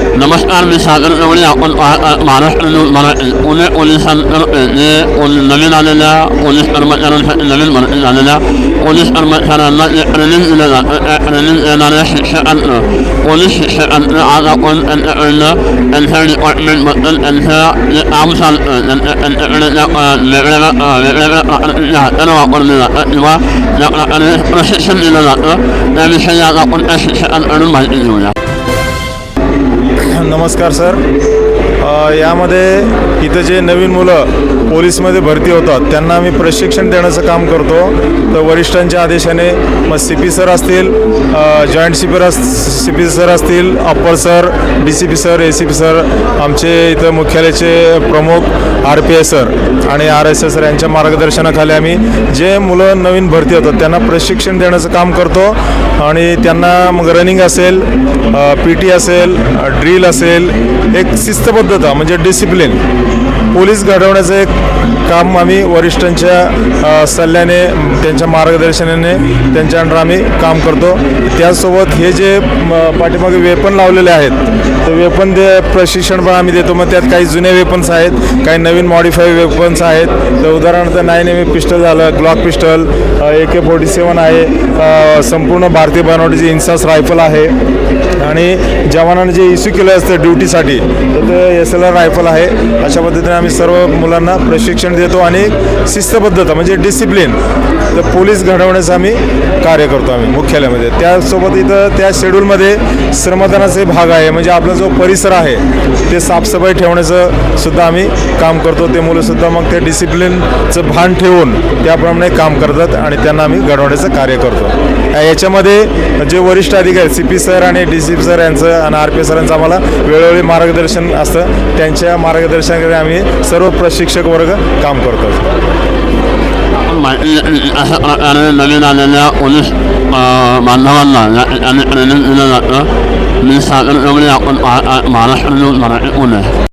नमस्कार मी सागर गवळी आपण पाहत आहात महाराष्ट्र न्यूज मराठी पुणे पोलिसांतर्फे जे पोलीस नवीन आलेल्या पोलीस कर्मचाऱ्यांसाठी नवीन भरती झालेल्या पोलीस कर्मचाऱ्यांना जे ट्रेनिंग दिलं जातं त्या ट्रेनिंग देणाऱ्या शिक्षकांचं पोलीस शिक्षकांचं आज आपण त्यांच्याकडनं त्यांच्या डिपार्टमेंटबद्दल त्यांच्या जे काम चालतं त्यांच्या त्यांच्याकडे ज्या अ, वेगवेगळ्या अ, वेगवेगळ्या प्रकारचे हातानं वापरले जातात किंवा ज्या प्रकारे प्रशिक्षण दिलं जातं त्याविषयी आज आपण त्या शिक्षकांकडून माहिती घेऊया नमस्कार सर. यामध्ये इथं जे नवीन मुलं पोलीसमध्ये भरती होतात त्यांना आम्ही प्रशिक्षण देण्याचं काम करतो. तर वरिष्ठांच्या आदेशाने मग सी पी सर असतील joint C P C P sir असतील upper sir D C P sir A C P sir आमचे इथं मुख्यालयाचे प्रमुख आर पी एस सर आणि आर एस एस सर यांच्या मार्गदर्शनाखाली आम्ही जे मुलं नवीन भरती होतात त्यांना प्रशिक्षण देण्याचं काम करतो. आणि त्यांना मग रनिंग असेल पी टी असेल ड्रिल असेल एक शिस्तबद्धता म्हणजे डिसिप्लिन पोलीस घडवण्याचं एक काम आम्ही वरिष्ठांच्या सल्ल्याने त्यांच्या मार्गदर्शनाने त्यांच्या अंडर आम्ही काम करतो. त्याचसोबत हे जे पाठीमागे वेपन लावलेले आहेत तर वेपन दे प्रशिक्षण पण आम्ही देतो. मग त्यात काही जुने वेपन्स आहेत काही नवीन मॉडिफाय वेपन्स आहेत. तर उदाहरणार्थ नाईन एम ए पिस्टल झालं Glock pistol A K forty seven आहे संपूर्ण भारतीय बनावटीची इन्सास रायफल आहे. आणि जवानांनी जे इश्यू केलं असतं ड्युटीसाठी तर ते एस एल आर रायफल आहे. अशा पद्धतीने आम्ही सर्व मुलांना प्रशिक्षण देतो आणि शिस्तबद्धता म्हणजे डिसिप्लिन तर पोलीस घडवण्याचं आम्ही कार्य करतो आम्ही मुख्यालयामध्ये. त्यासोबत इथं त्या शेड्यूलमध्ये श्रमदानाचे भाग आहे. म्हणजे आपला जो परिसर आहे ते साफसफाई ठेवण्याचं सुद्धा आम्ही काम करतो. ते मुलंसुद्धा मग ते डिसिप्लिनचं भान ठेवून त्याप्रमाणे काम करतात आणि त्यांना आम्ही घडवण्याचं कार्य करतो. याच्यामध्ये जे वरिष्ठ अधिकारी सी पी सर आणि डी आसिफ सर यांचं आणि आर पी सरांचं आम्हाला वेळोवेळी मार्गदर्शन असतं त्यांच्या मार्गदर्शनाकडे आम्ही सर्व प्रशिक्षक वर्ग काम करतो अशा प्रकारे नवीन आलेल्या पोलीस बांधवांना या ठिकाणी दिलं जातं मी सागर आपण पाहत महाराष्ट्र न्यूज मराठी पुणे